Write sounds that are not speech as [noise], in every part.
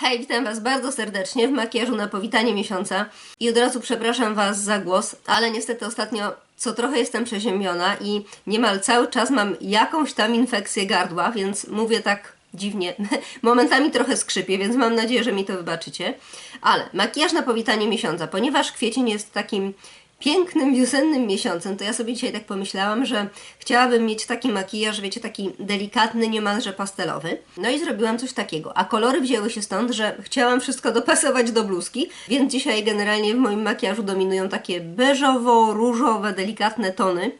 Hej, witam Was bardzo serdecznie w makijażu na powitanie miesiąca i od razu przepraszam Was za głos, ale niestety ostatnio co trochę jestem przeziębiona i niemal cały czas mam jakąś tam infekcję gardła, więc mówię tak dziwnie, [laughs] momentami trochę skrzypię, więc mam nadzieję, że mi to wybaczycie. Ale makijaż na powitanie miesiąca, ponieważ kwiecień jest takim pięknym, wiosennym miesiącem, to ja sobie dzisiaj tak pomyślałam, że chciałabym mieć taki makijaż, wiecie, taki delikatny, niemalże pastelowy. No i zrobiłam coś takiego. A kolory wzięły się stąd, że chciałam wszystko dopasować do bluzki, więc dzisiaj generalnie w moim makijażu dominują takie beżowo-różowe, delikatne tony.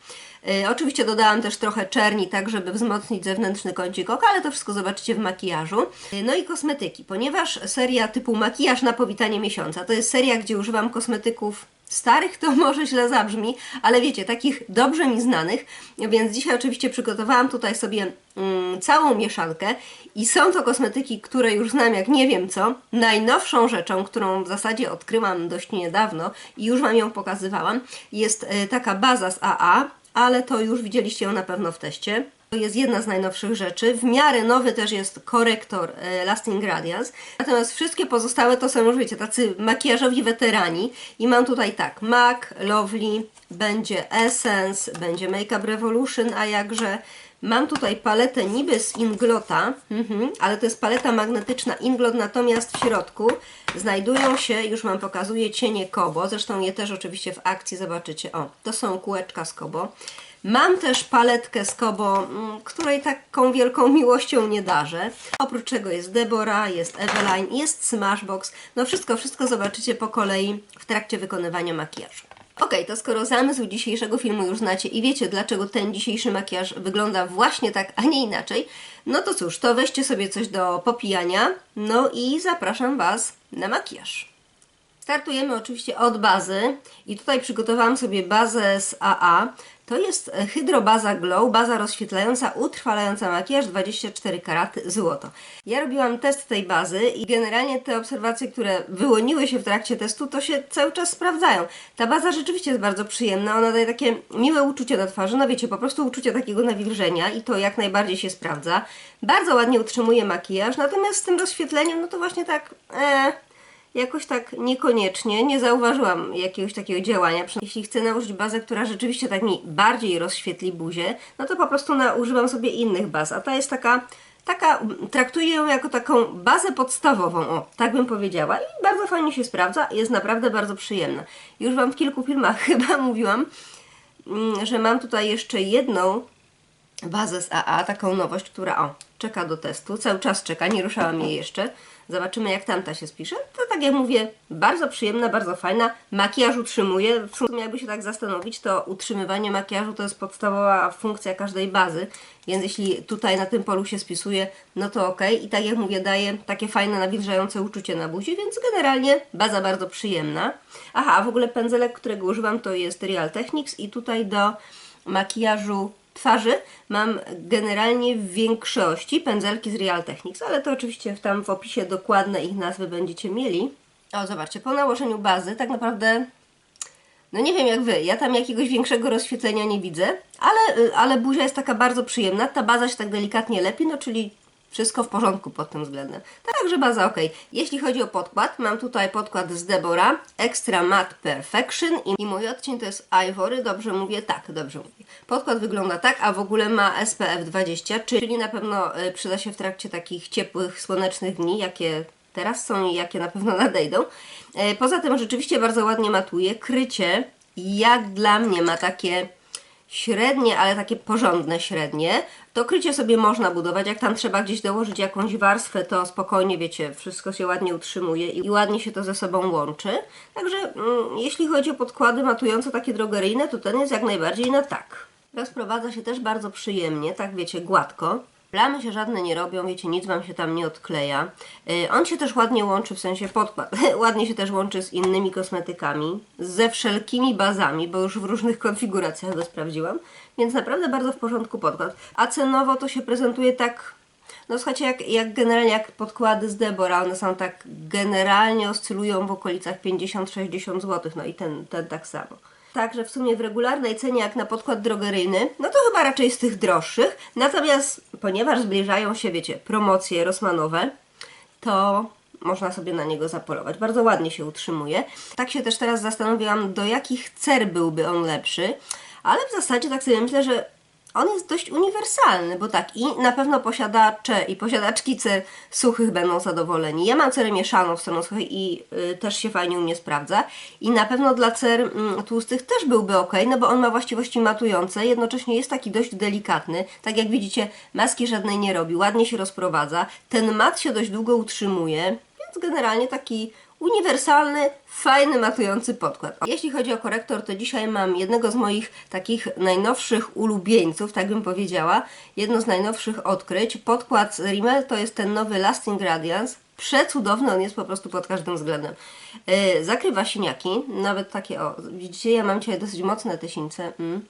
E, oczywiście dodałam też trochę czerni, tak żeby wzmocnić zewnętrzny kącik oka, ale to wszystko zobaczycie w makijażu. E, no i kosmetyki, ponieważ seria typu makijaż na powitanie miesiąca to jest seria, gdzie używam kosmetyków starych, to [laughs] może źle zabrzmi, ale wiecie, takich dobrze mi znanych, więc dzisiaj oczywiście przygotowałam tutaj sobie mm, całą mieszankę i są to kosmetyki, które już znam jak nie wiem co. Najnowszą rzeczą, którą w zasadzie odkryłam dość niedawno i już Wam ją pokazywałam, jest e, taka baza z AA, ale to już widzieliście ją na pewno w teście. To jest jedna z najnowszych rzeczy. W miarę nowy też jest korektor e, Lasting Radiance. Natomiast wszystkie pozostałe to są już, wiecie, tacy makijażowi weterani. I mam tutaj tak, MAC, Lovely, będzie Essence, będzie Makeup Revolution, a jakże... Mam tutaj paletę niby z Inglota, mhm, ale to jest paleta magnetyczna Inglot, natomiast w środku znajdują się, już Wam pokazuję, cienie Kobo. Zresztą je też oczywiście w akcji zobaczycie. O, to są kółeczka z Kobo. Mam też paletkę z Kobo, mm, której taką wielką miłością nie darzę. Oprócz czego jest Deborah, jest Eveline, jest Smashbox. No wszystko, wszystko zobaczycie po kolei w trakcie wykonywania makijażu. Ok, to skoro zamysł dzisiejszego filmu już znacie i wiecie, dlaczego ten dzisiejszy makijaż wygląda właśnie tak, a nie inaczej, no to cóż, to weźcie sobie coś do popijania, no i zapraszam Was na makijaż. Startujemy oczywiście od bazy i tutaj przygotowałam sobie bazę z AA. To jest Hydrobaza Glow, baza rozświetlająca, utrwalająca makijaż 24 karaty złoto. Ja robiłam test tej bazy i generalnie te obserwacje, które wyłoniły się w trakcie testu, to się cały czas sprawdzają. Ta baza rzeczywiście jest bardzo przyjemna, ona daje takie miłe uczucie na twarzy, no wiecie, po prostu uczucie takiego nawilżenia i to jak najbardziej się sprawdza. Bardzo ładnie utrzymuje makijaż, natomiast z tym rozświetleniem, no to właśnie tak... Ee, jakoś tak niekoniecznie, nie zauważyłam jakiegoś takiego działania. Jeśli chcę nałożyć bazę, która rzeczywiście tak mi bardziej rozświetli buzię, no to po prostu na, używam sobie innych baz, a ta jest taka, taka, traktuję ją jako taką bazę podstawową, o, tak bym powiedziała i bardzo fajnie się sprawdza, jest naprawdę bardzo przyjemna. Już Wam w kilku filmach [laughs] chyba mówiłam, mm, że mam tutaj jeszcze jedną bazę z AA, taką nowość, która o, czeka do testu, cały czas czeka, nie ruszałam jej jeszcze. Zobaczymy jak tamta się spisze. To tak jak mówię, bardzo przyjemna, bardzo fajna. Makijaż utrzymuje. W sumie jakby się tak zastanowić, to utrzymywanie makijażu to jest podstawowa funkcja każdej bazy. Więc jeśli tutaj na tym polu się spisuje, no to ok. I tak jak mówię, daje takie fajne, nawilżające uczucie na buzi, więc generalnie baza bardzo przyjemna. Aha, a w ogóle pędzelek, którego używam to jest Real Techniques i tutaj do makijażu twarzy mam generalnie w większości pędzelki z Real Techniques, ale to oczywiście tam w opisie dokładne ich nazwy będziecie mieli. O, zobaczcie, po nałożeniu bazy tak naprawdę, no nie wiem jak Wy, ja tam jakiegoś większego rozświetlenia nie widzę, ale, ale buzia jest taka bardzo przyjemna, ta baza się tak delikatnie lepi, no czyli wszystko w porządku pod tym względem. Także baza ok. Jeśli chodzi o podkład, mam tutaj podkład z Deborah Extra Matte Perfection i mój odcień to jest Ivory, dobrze mówię? Tak, dobrze mówię. Podkład wygląda tak, a w ogóle ma SPF 20, czyli na pewno y, przyda się w trakcie takich ciepłych, słonecznych dni, jakie teraz są i jakie na pewno [laughs] nadejdą. Y, poza tym rzeczywiście bardzo ładnie matuje. Krycie jak dla mnie ma takie średnie, ale takie porządne średnie, to krycie sobie można budować. Jak tam trzeba gdzieś dołożyć jakąś warstwę, to spokojnie, wiecie, wszystko się ładnie utrzymuje i ładnie się to ze sobą łączy. Także mm, jeśli chodzi o podkłady matujące takie drogeryjne, to ten jest jak najbardziej na tak. Rozprowadza się też bardzo przyjemnie, tak wiecie, gładko. Plamy się żadne nie robią, wiecie, nic Wam się tam nie odkleja. Yy, on się też ładnie łączy, w sensie podkład, [laughs] ładnie się też łączy z innymi kosmetykami, ze wszelkimi bazami, bo już w różnych [laughs] konfiguracjach go sprawdziłam, więc naprawdę bardzo w porządku podkład. A cenowo to się prezentuje tak, no słuchajcie, jak, jak generalnie jak podkłady z Deborah, one są tak generalnie oscylują w okolicach 50-60 zł, no i ten, ten tak samo tak, że w sumie w regularnej cenie jak na podkład drogeryjny, no to chyba raczej z tych droższych. Natomiast ponieważ zbliżają się, wiecie, promocje Rosmanowe, to można sobie na niego zapolować. Bardzo ładnie się utrzymuje. Tak się też teraz zastanowiłam, do jakich cer byłby on lepszy, ale w zasadzie tak sobie myślę, że on jest dość uniwersalny, bo tak, i na pewno posiadacze i posiadaczki cer suchych będą zadowoleni. Ja mam cerę mieszaną w stroną suchej i y, też się fajnie u mnie sprawdza. I na pewno dla cer mm, tłustych też byłby ok, no bo on ma właściwości matujące, jednocześnie jest taki dość delikatny. Tak jak widzicie, maski żadnej nie robi, ładnie się rozprowadza. Ten mat się dość długo utrzymuje, więc generalnie taki uniwersalny, fajny, matujący podkład. Jeśli chodzi o korektor, to dzisiaj mam jednego z moich takich najnowszych ulubieńców, tak bym powiedziała. Jedno z najnowszych odkryć. Podkład z Rimmel to jest ten nowy Lasting Radiance. Przecudowny on jest po prostu pod każdym względem. Yy, zakrywa siniaki, nawet takie, o, widzicie, ja mam dzisiaj dosyć mocne te sińce. Mm.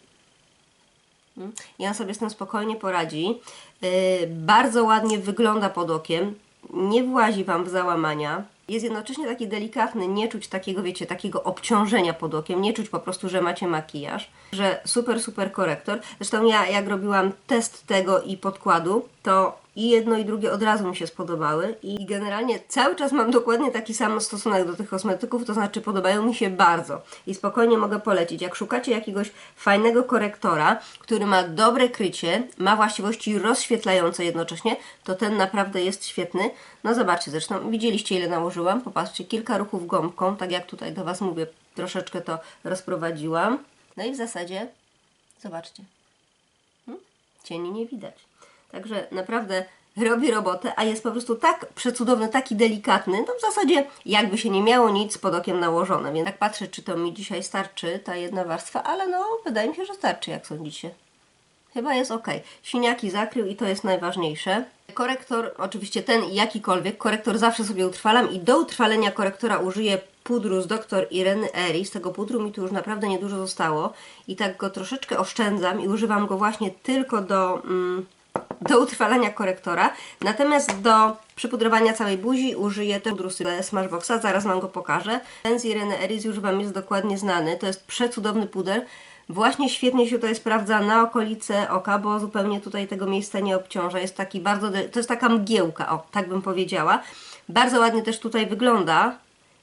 Mm. Sobie z tym spokojnie poradzi. Yy, bardzo ładnie wygląda pod okiem. Nie włazi Wam w załamania. Jest jednocześnie taki delikatny, nie czuć takiego, wiecie, takiego obciążenia pod okiem, nie czuć po prostu, że macie makijaż, że super, super korektor. Zresztą ja, jak robiłam test tego i podkładu, to i jedno i drugie od razu mi się spodobały i generalnie cały czas mam dokładnie taki sam stosunek do tych kosmetyków, to znaczy podobają mi się bardzo i spokojnie mogę polecić. Jak szukacie jakiegoś fajnego korektora, który ma dobre krycie, ma właściwości rozświetlające jednocześnie, to ten naprawdę jest świetny. No zobaczcie, zresztą widzieliście ile nałożyłam, popatrzcie, kilka ruchów gąbką, tak jak tutaj do Was mówię, troszeczkę to rozprowadziłam. No i w zasadzie, zobaczcie, hmm? cieni nie widać. Także naprawdę robi robotę, a jest po prostu tak przecudowny, taki delikatny, no w zasadzie jakby się nie miało nic pod okiem nałożone, więc tak patrzę, czy to mi dzisiaj starczy, ta jedna warstwa, ale no wydaje mi się, że starczy, jak sądzicie. Chyba jest ok. Siniaki zakrył i to jest najważniejsze. Korektor, oczywiście ten jakikolwiek, korektor zawsze sobie utrwalam i do utrwalenia korektora użyję pudru z Dr. Ireny Eri. Z tego pudru mi tu już naprawdę niedużo zostało i tak go troszeczkę oszczędzam i używam go właśnie tylko do... Mm, do utrwalania korektora. Natomiast do przypudrowania całej buzi użyję pudru z Smashboxa, zaraz Wam go pokażę. Ten z Ireny Eris już Wam jest dokładnie znany, to jest przecudowny puder. Właśnie świetnie się tutaj sprawdza na okolice oka, bo zupełnie tutaj tego miejsca nie obciąża. Jest taki bardzo, to jest taka mgiełka, o, tak bym powiedziała. Bardzo ładnie też tutaj wygląda,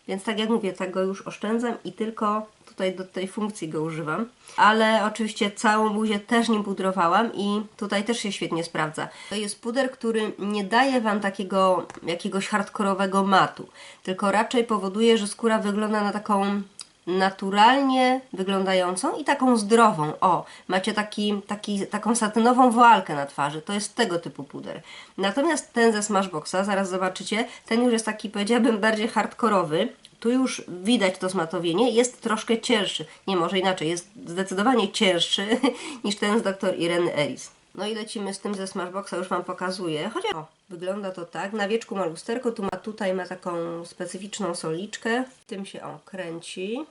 więc tak jak mówię, tak go już oszczędzam i tylko tutaj do tej funkcji go używam. Ale oczywiście całą buzię też nim pudrowałam i tutaj też się świetnie sprawdza. To jest puder, który nie daje Wam takiego jakiegoś hardkorowego matu, tylko raczej powoduje, że skóra wygląda na taką naturalnie wyglądającą i taką zdrową. O, macie taki, taki, taką satynową woalkę na twarzy. To jest tego typu puder. Natomiast ten ze Smashboxa, zaraz zobaczycie, ten już jest taki, powiedziałabym, bardziej hardkorowy. Tu już widać to zmatowienie, jest troszkę cięższy. Nie, może inaczej, jest zdecydowanie cięższy [laughs] niż ten z dr Ireny Eris. No i lecimy z tym ze Smashboxa, już Wam pokazuję. Chociaż o, wygląda to tak. Na wieczku ma lusterko, tu ma tutaj ma taką specyficzną soliczkę. Tym się on kręci.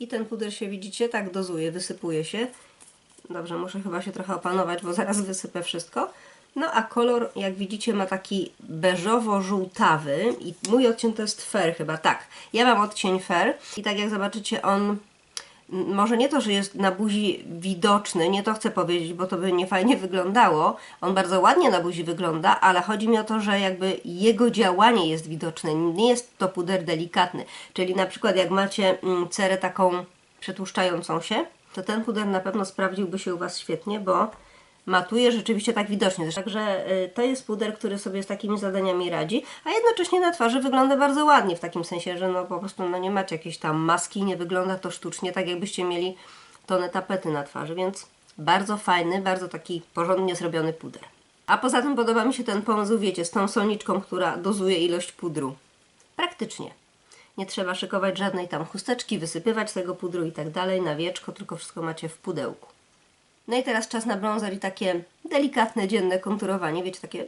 I ten puder się widzicie, tak dozuje, wysypuje się. Dobrze, muszę chyba się trochę opanować, bo zaraz wysypę wszystko. No a kolor, jak widzicie, ma taki beżowo-żółtawy i mój odcień to jest fer chyba, tak. Ja mam odcień fer i tak jak zobaczycie, on może nie to, że jest na buzi widoczny, nie to chcę powiedzieć, bo to by nie fajnie wyglądało. On bardzo ładnie na buzi wygląda, ale chodzi mi o to, że jakby jego działanie jest widoczne. Nie jest to puder delikatny. Czyli na przykład jak macie mm, cerę taką przetłuszczającą się, to ten puder na pewno sprawdziłby się u Was świetnie, bo matuje rzeczywiście tak widocznie. Także y, to jest puder, który sobie z takimi zadaniami radzi, a jednocześnie na twarzy wygląda bardzo ładnie, w takim sensie, że no po prostu no nie macie jakiejś tam maski, nie wygląda to sztucznie, tak jakbyście mieli tonę tapety na twarzy, więc bardzo fajny, bardzo taki porządnie zrobiony puder. A poza tym podoba mi się ten pomysł, wiecie, z tą solniczką, która dozuje ilość pudru. Praktycznie. Nie trzeba szykować żadnej tam chusteczki, wysypywać tego pudru i tak dalej na wieczko, tylko wszystko macie w pudełku. No i teraz czas na bronzer i takie delikatne, dzienne konturowanie, wiecie, takie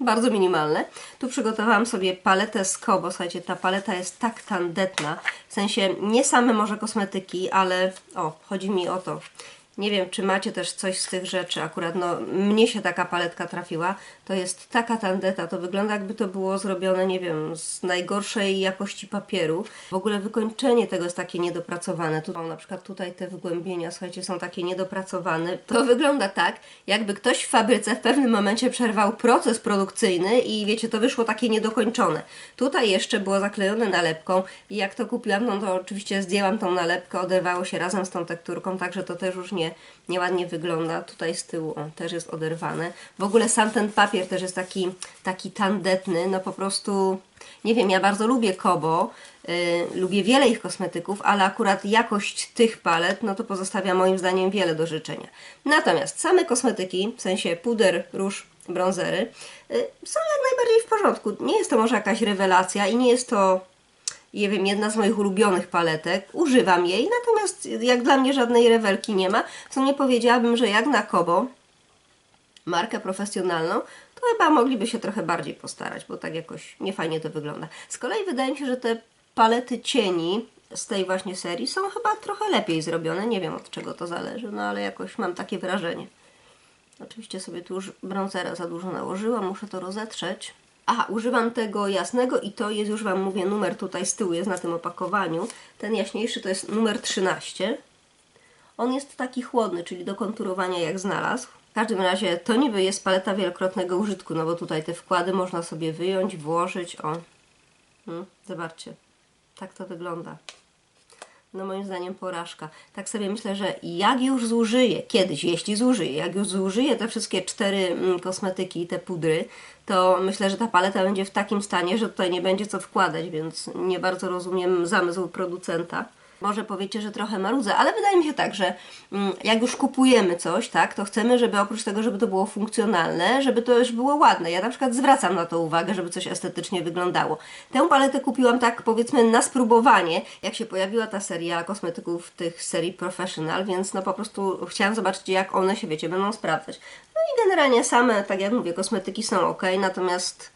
bardzo minimalne. Tu przygotowałam sobie paletę z Kobo, słuchajcie, ta paleta jest tak tandetna, w sensie nie same może kosmetyki, ale o, chodzi mi o to. Nie wiem, czy macie też coś z tych rzeczy. Akurat no, mnie się taka paletka trafiła. To jest taka tandeta. To wygląda jakby to było zrobione, nie wiem, z najgorszej jakości papieru. W ogóle wykończenie tego jest takie niedopracowane. Tu, na przykład tutaj te wygłębienia, słuchajcie, są takie niedopracowane. To wygląda tak, jakby ktoś w fabryce w pewnym momencie przerwał proces produkcyjny i wiecie, to wyszło takie niedokończone. Tutaj jeszcze było zaklejone nalepką i jak to kupiłam, no to oczywiście zdjęłam tą nalepkę, oderwało się razem z tą tekturką, także to też już nie, nieładnie wygląda. Tutaj z tyłu o, też jest oderwane. W ogóle sam ten papier też jest taki, taki tandetny, no po prostu nie wiem, ja bardzo lubię Kobo, yy, lubię wiele ich kosmetyków, ale akurat jakość tych palet, no to pozostawia moim zdaniem wiele do życzenia. Natomiast same kosmetyki, w sensie puder, róż, bronzery, yy, są jak najbardziej w porządku. Nie jest to może jakaś rewelacja i nie jest to nie wiem, jedna z moich ulubionych paletek. Używam jej, natomiast jak dla mnie żadnej rewelki nie ma. Co nie powiedziałabym, że jak na Kobo, markę profesjonalną, to chyba mogliby się trochę bardziej postarać, bo tak jakoś niefajnie to wygląda. Z kolei wydaje mi się, że te palety cieni z tej właśnie serii są chyba trochę lepiej zrobione. Nie wiem od czego to zależy, no ale jakoś mam takie wrażenie. Oczywiście sobie tu już bronzera za dużo nałożyłam, muszę to rozetrzeć. Aha, używam tego jasnego i to jest już Wam mówię, numer tutaj z tyłu jest na tym opakowaniu. Ten jaśniejszy to jest numer 13. On jest taki chłodny, czyli do konturowania jak znalazł. W każdym razie to niby jest paleta wielokrotnego użytku, no bo tutaj te wkłady można sobie wyjąć, włożyć. O, hmm, zobaczcie, tak to wygląda. No moim zdaniem porażka. Tak sobie myślę, że jak już zużyję, kiedyś, jeśli zużyję, jak już zużyję te wszystkie cztery mm, kosmetyki i te pudry, to myślę, że ta paleta będzie w takim stanie, że tutaj nie będzie co wkładać, więc nie bardzo rozumiem zamysł producenta. Może powiecie, że trochę marudzę, ale wydaje mi się tak, że mm, jak już kupujemy coś, tak, to chcemy, żeby oprócz tego, żeby to było funkcjonalne, żeby to już było ładne. Ja na przykład zwracam na to uwagę, żeby coś estetycznie wyglądało. Tę paletę kupiłam tak powiedzmy na spróbowanie, jak się pojawiła ta seria kosmetyków tych serii Professional, więc no po prostu chciałam zobaczyć, jak one się, wiecie, będą sprawdzać. No i generalnie same, tak jak mówię, kosmetyki są ok, natomiast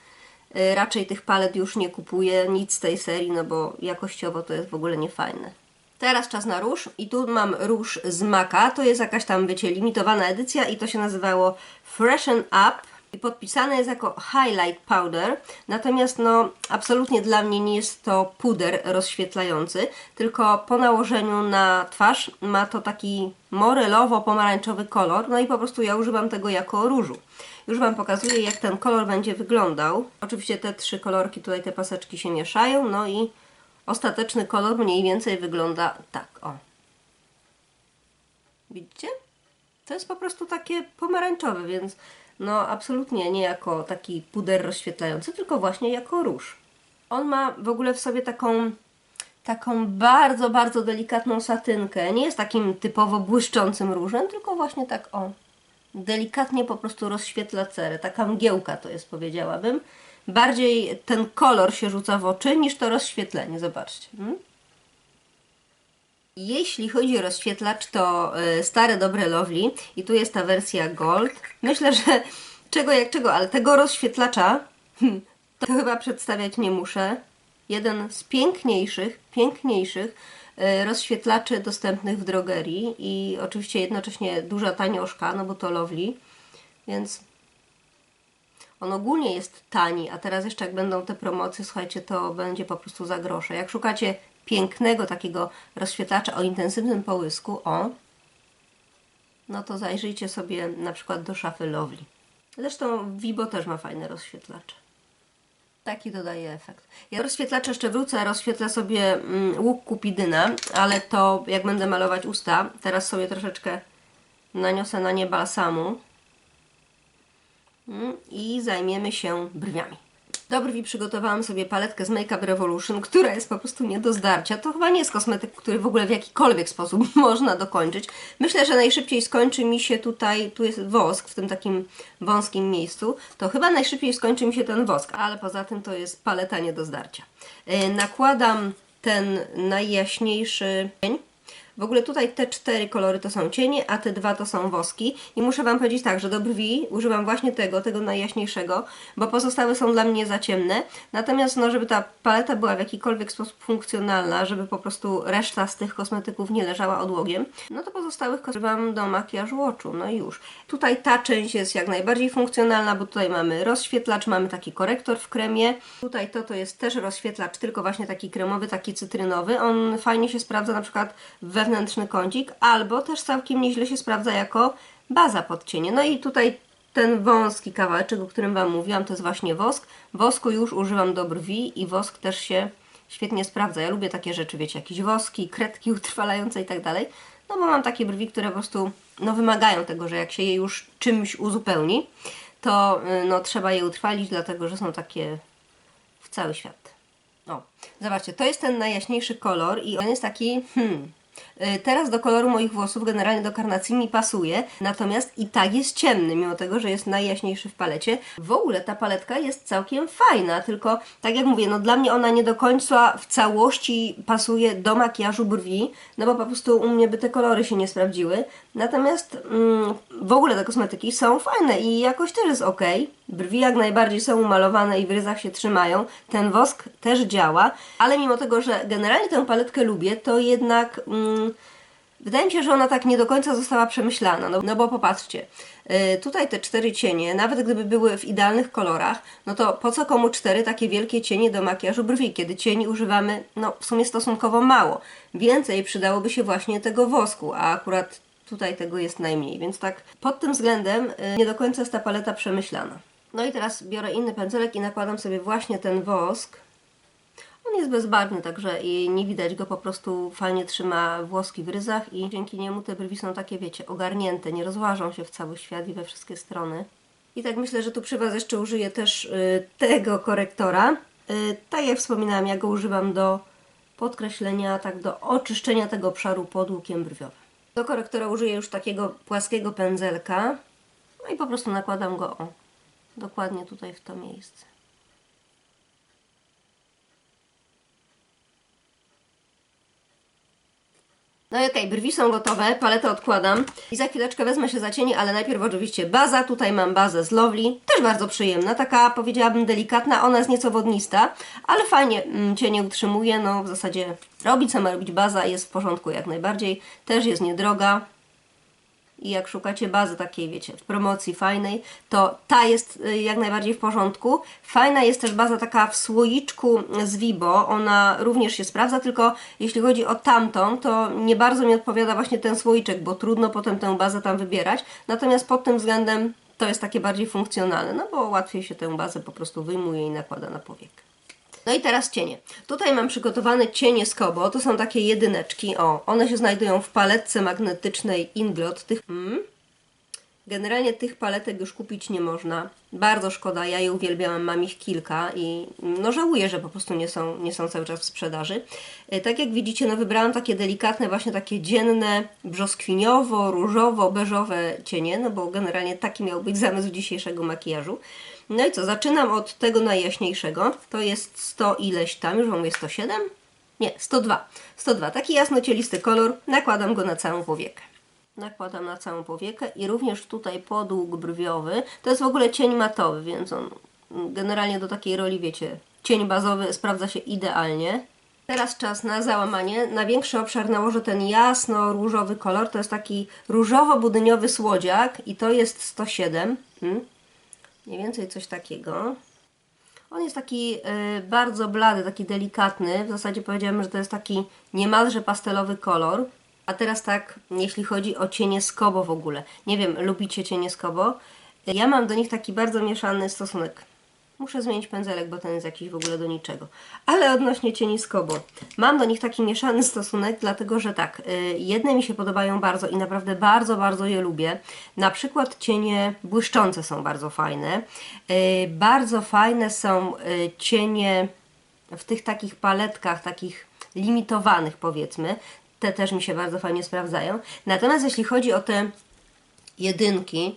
y, raczej tych palet już nie kupuję, nic z tej serii, no bo jakościowo to jest w ogóle niefajne. Teraz czas na róż i tu mam róż z Maka. To jest jakaś tam, wiecie, limitowana edycja i to się nazywało Freshen Up. I podpisane jest jako Highlight Powder, natomiast no absolutnie dla mnie nie jest to puder rozświetlający, tylko po nałożeniu na twarz ma to taki morelowo-pomarańczowy kolor, no i po prostu ja używam tego jako różu. Już Wam pokazuję jak ten kolor będzie wyglądał. Oczywiście te trzy kolorki, tutaj te paseczki się mieszają, no i Ostateczny kolor mniej więcej wygląda tak, o. Widzicie? To jest po prostu takie pomarańczowe, więc no absolutnie nie jako taki puder rozświetlający, tylko właśnie jako róż. On ma w ogóle w sobie taką taką bardzo, bardzo delikatną satynkę. Nie jest takim typowo błyszczącym różem, tylko właśnie tak o. Delikatnie po prostu rozświetla cerę. Taka mgiełka to jest, powiedziałabym bardziej ten kolor się rzuca w oczy niż to rozświetlenie. Zobaczcie. Hmm? Jeśli chodzi o rozświetlacz, to y, stare dobre Lovely i tu jest ta wersja Gold. Myślę, że czego jak czego, ale tego rozświetlacza hmm, to chyba przedstawiać nie muszę. Jeden z piękniejszych, piękniejszych y, rozświetlaczy dostępnych w drogerii i oczywiście jednocześnie duża tanioszka, no bo to Lovely, więc on ogólnie jest tani, a teraz jeszcze jak będą te promocje, słuchajcie, to będzie po prostu za grosze. Jak szukacie pięknego takiego rozświetlacza o intensywnym połysku, o, no to zajrzyjcie sobie na przykład do szafy Lovely. Zresztą Vibo też ma fajne rozświetlacze. Taki dodaje efekt. Ja rozświetlacza jeszcze wrócę, rozświetlę sobie mm, łuk kupidyna, ale to jak będę malować usta, teraz sobie troszeczkę naniosę na nie balsamu i zajmiemy się brwiami. Do brwi przygotowałam sobie paletkę z Makeup Revolution, która jest po prostu nie do zdarcia. To chyba nie jest kosmetyk, który w ogóle w jakikolwiek sposób [laughs] można dokończyć. Myślę, że najszybciej skończy mi się tutaj, tu jest wosk w tym takim wąskim miejscu, to chyba najszybciej skończy mi się ten wosk, ale poza tym to jest paleta nie do zdarcia. Yy, nakładam ten najjaśniejszy cień W ogóle tutaj te cztery kolory to są cienie, a te dwa to są woski. I muszę Wam powiedzieć tak, że do brwi używam właśnie tego, tego najjaśniejszego, bo pozostałe są dla mnie za ciemne. Natomiast no, żeby ta paleta była w jakikolwiek sposób funkcjonalna, żeby po prostu reszta z tych kosmetyków nie leżała odłogiem, no to pozostałych używam do makijażu oczu. No i już. Tutaj ta część jest jak najbardziej funkcjonalna, bo tutaj mamy rozświetlacz, mamy taki korektor w kremie. Tutaj to to jest też rozświetlacz, tylko właśnie taki kremowy, taki cytrynowy. On fajnie się sprawdza na przykład w wewnętrzny kącik, albo też całkiem nieźle się sprawdza jako baza pod cienie. No i tutaj ten wąski kawałeczek, o którym Wam mówiłam, to jest właśnie wosk. Wosku już używam do brwi i wosk też się świetnie sprawdza. Ja lubię takie rzeczy, wiecie, jakieś woski, kredki [laughs] utrwalające i tak dalej. No bo mam takie brwi, które po prostu no, wymagają tego, że jak się je już czymś uzupełni, to y, no, trzeba je utrwalić, dlatego że są takie w cały świat. O, zobaczcie, to jest ten najjaśniejszy kolor i on jest taki, hmm, Teraz do koloru moich włosów, generalnie do karnacji mi pasuje, natomiast i tak jest ciemny, mimo tego, że jest najjaśniejszy w palecie. W ogóle ta paletka jest całkiem fajna, tylko tak jak mówię, no dla mnie ona nie do końca w całości pasuje do makijażu brwi, no bo po prostu u mnie by te kolory się nie sprawdziły. Natomiast mm, w ogóle te kosmetyki są fajne i jakoś też jest ok. Brwi jak najbardziej są umalowane i w ryzach się trzymają. Ten wosk też działa, ale mimo tego, że generalnie tę paletkę lubię, to jednak mm, wydaje mi się, że ona tak nie do końca została przemyślana. No, no bo popatrzcie, yy, tutaj te cztery cienie, nawet gdyby były w idealnych kolorach, no to po co komu cztery takie wielkie cienie do makijażu brwi, kiedy cieni używamy no w sumie stosunkowo mało. Więcej przydałoby się właśnie tego wosku, a akurat tutaj tego jest najmniej, więc tak pod tym względem yy, nie do końca jest ta paleta przemyślana. No i teraz biorę inny pędzelek i nakładam sobie właśnie ten wosk. On jest bezbarwny, także i nie widać go, po prostu fajnie trzyma włoski w ryzach i dzięki niemu te brwi są takie, wiecie, ogarnięte, nie rozłażą się w cały świat i we wszystkie strony. I tak myślę, że tu przy Was jeszcze użyję też y, tego korektora. Y, tak jak wspominałam, ja go używam do podkreślenia, tak do oczyszczenia tego obszaru pod łukiem brwiowym. Do korektora użyję już takiego płaskiego pędzelka. No i po prostu nakładam go o, dokładnie tutaj w to miejsce. No i okej, brwi są gotowe, paletę odkładam. I za chwileczkę wezmę się za cienie, ale najpierw oczywiście baza. Tutaj mam bazę z Lovely, też bardzo przyjemna, taka powiedziałabym delikatna, ona jest nieco wodnista, ale fajnie mm, cienie utrzymuje, no w zasadzie robi co ma robić baza, jest w porządku jak najbardziej, też jest niedroga, i jak szukacie bazy takiej, wiecie, w promocji fajnej, to ta jest y, jak najbardziej w porządku. Fajna jest też baza taka w słoiczku z Vibo, ona również się sprawdza, tylko jeśli chodzi o tamtą, to nie bardzo mi odpowiada właśnie ten słoiczek, bo trudno potem tę bazę tam wybierać. Natomiast pod tym względem to jest takie bardziej funkcjonalne, no bo łatwiej się tę bazę po prostu wyjmuje i nakłada na powiek. No i teraz cienie. Tutaj mam przygotowane cienie z Kobo. To są takie jedyneczki. O, one się znajdują w paletce magnetycznej Inglot. Tych, hmm? Generalnie tych paletek już kupić nie można. Bardzo szkoda, ja je uwielbiałam, mam ich kilka i no żałuję, że po prostu nie są, nie są cały czas w sprzedaży. E, Tak jak widzicie, no wybrałam takie delikatne, właśnie takie dzienne, brzoskwiniowo, różowo, beżowe cienie, no bo generalnie taki miał być zamysł dzisiejszego makijażu. No i co, zaczynam od tego najjaśniejszego, to jest 100 ileś tam, już mam je 107? Nie, 102. 102, taki jasnocielisty kolor, nakładam go na całą powiekę nakładam na całą powiekę i również tutaj podług brwiowy. To jest w ogóle cień matowy, więc on generalnie do takiej roli, wiecie, cień bazowy sprawdza się idealnie. Teraz czas na załamanie. Na większy obszar nałożę ten jasno-różowy kolor. To jest taki różowo-budyniowy słodziak i to jest 107. Hmm? Mniej więcej coś takiego. On jest taki y, bardzo blady, taki delikatny. W zasadzie powiedziałabym, że to jest taki niemalże pastelowy kolor. A teraz tak, jeśli chodzi o cienie Skobo w ogóle. Nie wiem, lubicie cienie Skobo? Ja mam do nich taki bardzo mieszany stosunek. Muszę zmienić pędzelek, bo ten jest jakiś w ogóle do niczego. Ale odnośnie cieni Skobo. Mam do nich taki mieszany stosunek, dlatego że tak, y, jedne mi się podobają bardzo i naprawdę bardzo, bardzo je lubię. Na przykład cienie błyszczące są bardzo fajne. Y, Bardzo fajne są y, cienie w tych takich paletkach, takich limitowanych powiedzmy. Te też mi się bardzo fajnie sprawdzają. Natomiast jeśli chodzi o te jedynki,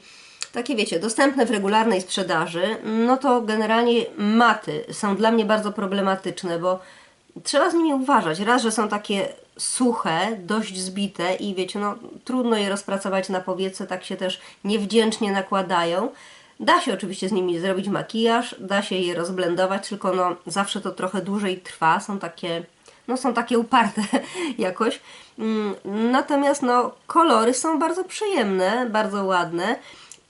takie wiecie, dostępne w regularnej sprzedaży, no to generalnie maty są dla mnie bardzo problematyczne, bo trzeba z nimi uważać. Raz, że są takie suche, dość zbite i wiecie, no trudno je rozpracować na powiece, tak się też niewdzięcznie nakładają. Da się oczywiście z nimi zrobić makijaż, da się je rozblendować, tylko no zawsze to trochę dłużej trwa, są takie, no są takie uparte [laughs] jakoś. Mm, Natomiast no kolory są bardzo przyjemne, bardzo ładne.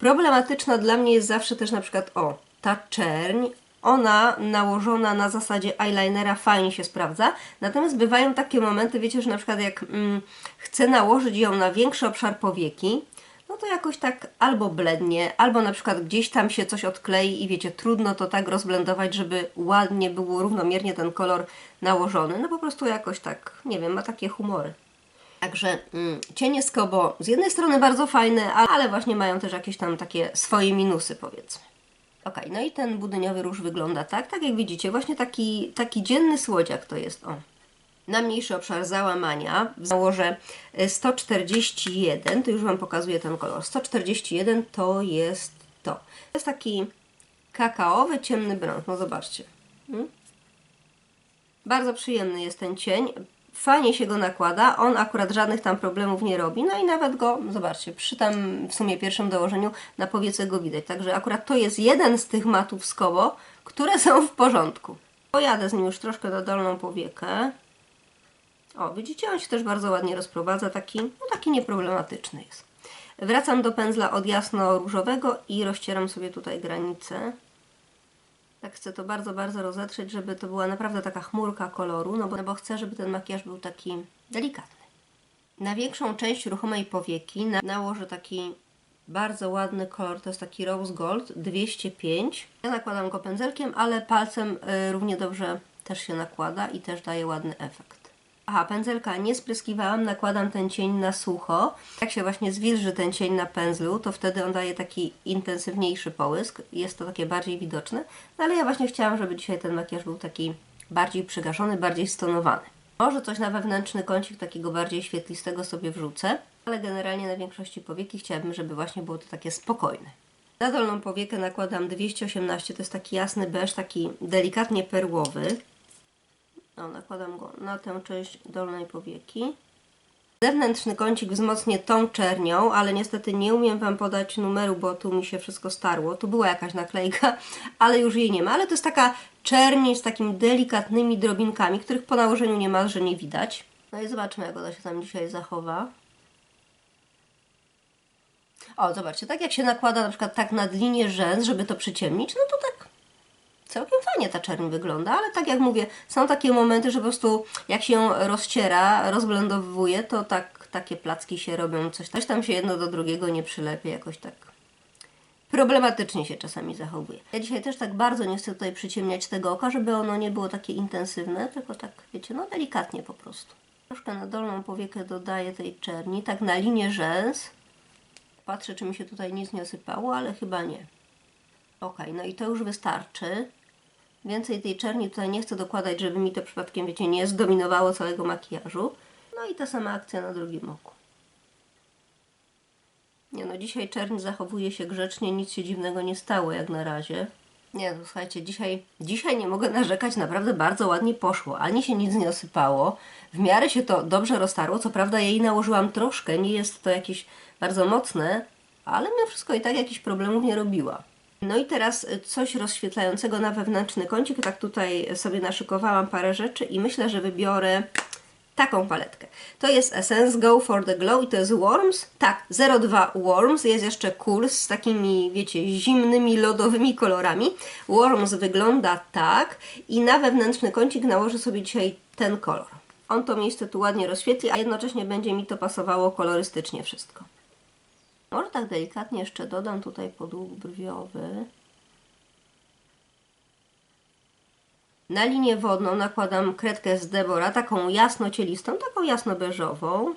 Problematyczna dla mnie jest zawsze też na przykład, o, ta czerń, ona nałożona na zasadzie eyelinera fajnie się sprawdza, natomiast bywają takie momenty, wiecie, że na przykład jak mm, chcę nałożyć ją na większy obszar powieki, no to jakoś tak albo blednie, albo na przykład gdzieś tam się coś odklei i wiecie, trudno to tak rozblendować, żeby ładnie było równomiernie ten kolor nałożony. No po prostu jakoś tak, nie wiem, ma takie humory. Także mm, cienie Skobo z jednej strony bardzo fajne, ale właśnie mają też jakieś tam takie swoje minusy powiedzmy. Ok, no i ten budyniowy róż wygląda tak, tak jak widzicie, właśnie taki, taki dzienny słodziak to jest, o. Na mniejszy obszar załamania założę y, 141, to już Wam pokazuję ten kolor. 141 to jest to. To jest taki kakaowy, ciemny brąz, no zobaczcie. Mm? Bardzo przyjemny jest ten cień. Fajnie się go nakłada. On akurat żadnych tam problemów nie robi. No i nawet go, zobaczcie, przy tam w sumie pierwszym dołożeniu na powiece go widać. Także akurat to jest jeden z tych matów z Kobo, które są w porządku. Pojadę z nim już troszkę na dolną powiekę. O, widzicie, on się też bardzo ładnie rozprowadza. Taki, no taki nieproblematyczny jest. Wracam do pędzla od jasno-różowego i rozcieram sobie tutaj granicę. Tak chcę to bardzo, bardzo rozetrzeć, żeby to była naprawdę taka chmurka koloru, no bo, no bo chcę, żeby ten makijaż był taki delikatny. Na większą część ruchomej powieki na, nałożę taki bardzo ładny kolor, to jest taki Rose Gold 205. Ja nakładam go pędzelkiem, ale palcem y, równie dobrze też się nakłada i też daje ładny efekt. Aha, pędzelka nie spryskiwałam, nakładam ten cień na sucho. Jak się właśnie zwilży ten cień na pędzlu, to wtedy on daje taki intensywniejszy połysk. Jest to takie bardziej widoczne. No ale ja właśnie chciałam, żeby dzisiaj ten makijaż był taki bardziej przygaszony, bardziej stonowany. Może coś na wewnętrzny kącik takiego bardziej świetlistego sobie wrzucę, ale generalnie na większości powieki chciałabym, żeby właśnie było to takie spokojne. Na dolną powiekę nakładam 218, to jest taki jasny beż, taki delikatnie perłowy. No, nakładam go na tę część dolnej powieki. Zewnętrzny kącik wzmocnię tą czernią, ale niestety nie umiem Wam podać numeru, bo tu mi się wszystko starło. Tu była jakaś naklejka, [laughs] ale już jej nie ma. Ale to jest taka czerń z takimi delikatnymi drobinkami, których po nałożeniu niemalże nie widać. No i zobaczmy, jak ona się tam dzisiaj zachowa. O, zobaczcie, tak jak się nakłada na przykład tak nad linię rzęs, żeby to przyciemnić, no to tak całkiem fajnie ta czerń wygląda, ale tak jak mówię, są takie momenty, że po prostu jak się ją rozciera, rozblendowuje, to tak takie placki się robią, coś, coś tam się jedno do drugiego nie przylepia, jakoś tak problematycznie się czasami zachowuje. Ja dzisiaj też tak bardzo nie chcę tutaj przyciemniać tego oka, żeby ono nie było takie intensywne, tylko tak, wiecie, no delikatnie po prostu. Troszkę na dolną powiekę dodaję tej czerni, tak na linię rzęs. Patrzę, czy mi się tutaj nic nie osypało, ale chyba nie. Ok, no i to już wystarczy. Więcej tej czerni tutaj nie chcę dokładać, żeby mi to przypadkiem, wiecie, nie zdominowało całego makijażu. No i ta sama akcja na drugim oku. Nie no, dzisiaj czerń zachowuje się grzecznie, nic się dziwnego nie stało jak na razie. Nie no, słuchajcie, dzisiaj, dzisiaj nie mogę narzekać, naprawdę bardzo ładnie poszło. Ani się nic nie osypało, w miarę się to dobrze roztarło. Co prawda jej nałożyłam troszkę, nie jest to jakieś bardzo mocne, ale mimo wszystko i tak jakichś problemów nie robiła. No i teraz coś rozświetlającego na wewnętrzny kącik. Tak tutaj sobie naszykowałam parę rzeczy i myślę, że wybiorę taką paletkę. To jest Essence Go for the Glow i to jest Worms. Tak, 02 Worms. Jest jeszcze Cool z takimi, wiecie, zimnymi, lodowymi kolorami. Worms wygląda tak i na wewnętrzny kącik nałożę sobie dzisiaj ten kolor. On to miejsce tu ładnie rozświetli, a jednocześnie będzie mi to pasowało kolorystycznie wszystko. Może tak delikatnie jeszcze dodam tutaj podłóg brwiowy. Na linię wodną nakładam kredkę z Debora, taką jasno-cielistą, taką jasno-beżową.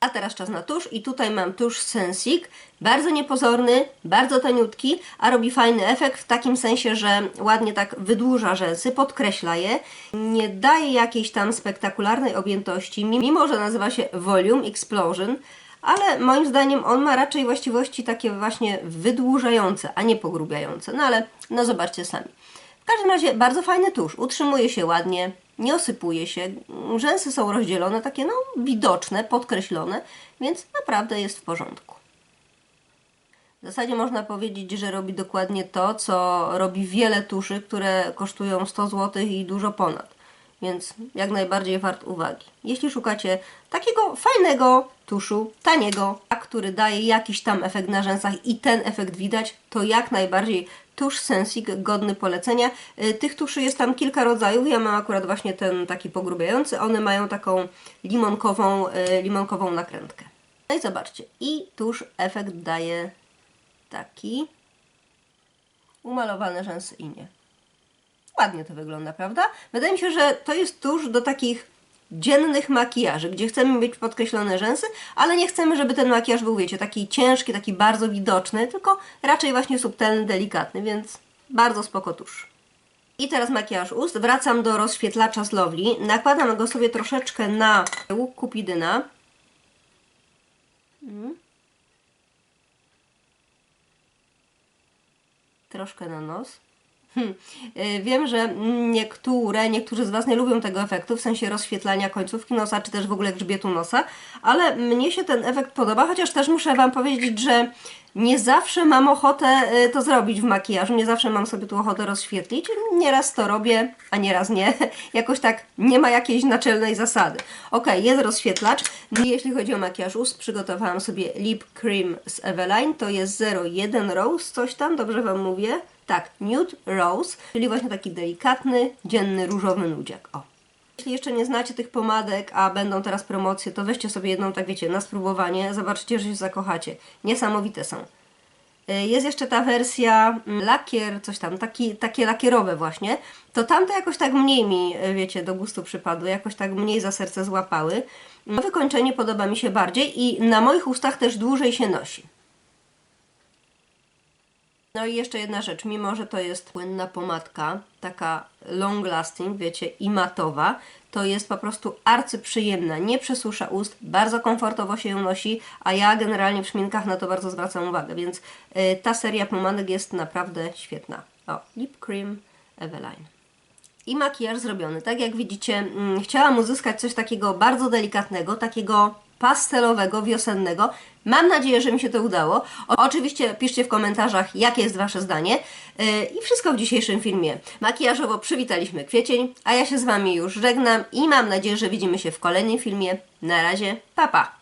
A teraz czas na tusz i tutaj mam tusz Sensik, bardzo niepozorny, bardzo taniutki, a robi fajny efekt w takim sensie, że ładnie tak wydłuża rzęsy, podkreśla je, nie daje jakiejś tam spektakularnej objętości, mimo że nazywa się Volume Explosion, ale moim zdaniem on ma raczej właściwości takie właśnie wydłużające, a nie pogrubiające, no ale no zobaczcie sami. W każdym razie bardzo fajny tusz, utrzymuje się ładnie, nie osypuje się, rzęsy są rozdzielone, takie no widoczne, podkreślone, więc naprawdę jest w porządku. W zasadzie można powiedzieć, że robi dokładnie to, co robi wiele tuszy, które kosztują 100 zł i dużo ponad. Więc jak najbardziej wart uwagi. Jeśli szukacie takiego fajnego tuszu, taniego, a który daje jakiś tam efekt na rzęsach i ten efekt widać, to jak najbardziej tusz Sensik godny polecenia. Y, Tych tuszy jest tam kilka rodzajów. Ja mam akurat właśnie ten taki pogrubiający. One mają taką limonkową, y, limonkową nakrętkę. No i zobaczcie. I tusz efekt daje taki umalowane rzęsy i nie. Ładnie to wygląda, prawda? Wydaje mi się, że to jest tusz do takich dziennych makijaży, gdzie chcemy mieć podkreślone rzęsy, ale nie chcemy, żeby ten makijaż był, wiecie, taki ciężki, taki bardzo widoczny, tylko raczej właśnie subtelny, delikatny, więc bardzo spoko tusz. I teraz makijaż ust. Wracam do rozświetlacza z Lovely. Nakładam go sobie troszeczkę na łuk kupidyna. Mm. Troszkę na nos. Hmm. Y, Wiem, że niektóre, niektórzy z Was nie lubią tego efektu, w sensie rozświetlania końcówki nosa, czy też w ogóle grzbietu nosa, ale mnie się ten efekt podoba, chociaż też muszę Wam powiedzieć, że nie zawsze mam ochotę y, to zrobić w makijażu, nie zawsze mam sobie tu ochotę rozświetlić. Nieraz to robię, a nieraz nie. [laughs] Jakoś tak nie ma jakiejś naczelnej zasady. Ok, jest rozświetlacz. Jeśli chodzi o makijaż ust, przygotowałam sobie Lip Cream z Eveline, to jest 01 Rose, coś tam, dobrze Wam mówię? Tak, Nude Rose, czyli właśnie taki delikatny, dzienny, różowy nudziak. O. Jeśli jeszcze nie znacie tych pomadek, a będą teraz promocje, to weźcie sobie jedną, tak wiecie, na spróbowanie. Zobaczycie, że się zakochacie. Niesamowite są. Y, Jest jeszcze ta wersja mm, lakier, coś tam, taki, takie lakierowe właśnie. To tamte jakoś tak mniej mi, y, wiecie, do gustu przypadły, jakoś tak mniej za serce złapały. Mm, Wykończenie podoba mi się bardziej i na moich ustach też dłużej się nosi. No i jeszcze jedna rzecz, mimo że to jest płynna pomadka, taka long lasting, wiecie, i matowa, to jest po prostu arcyprzyjemna, nie przesusza ust, bardzo komfortowo się ją nosi, a ja generalnie w szminkach na to bardzo zwracam uwagę, więc y, ta seria pomadek jest naprawdę świetna. O, Lip Cream Eveline i makijaż zrobiony. Tak jak widzicie, mm, chciałam uzyskać coś takiego bardzo delikatnego, takiego pastelowego, wiosennego. Mam nadzieję, że mi się to udało. Oczywiście piszcie w komentarzach, jakie jest Wasze zdanie. Yy, I wszystko w dzisiejszym filmie. Makijażowo przywitaliśmy kwiecień, a ja się z Wami już żegnam i mam nadzieję, że widzimy się w kolejnym filmie. Na razie, pa pa!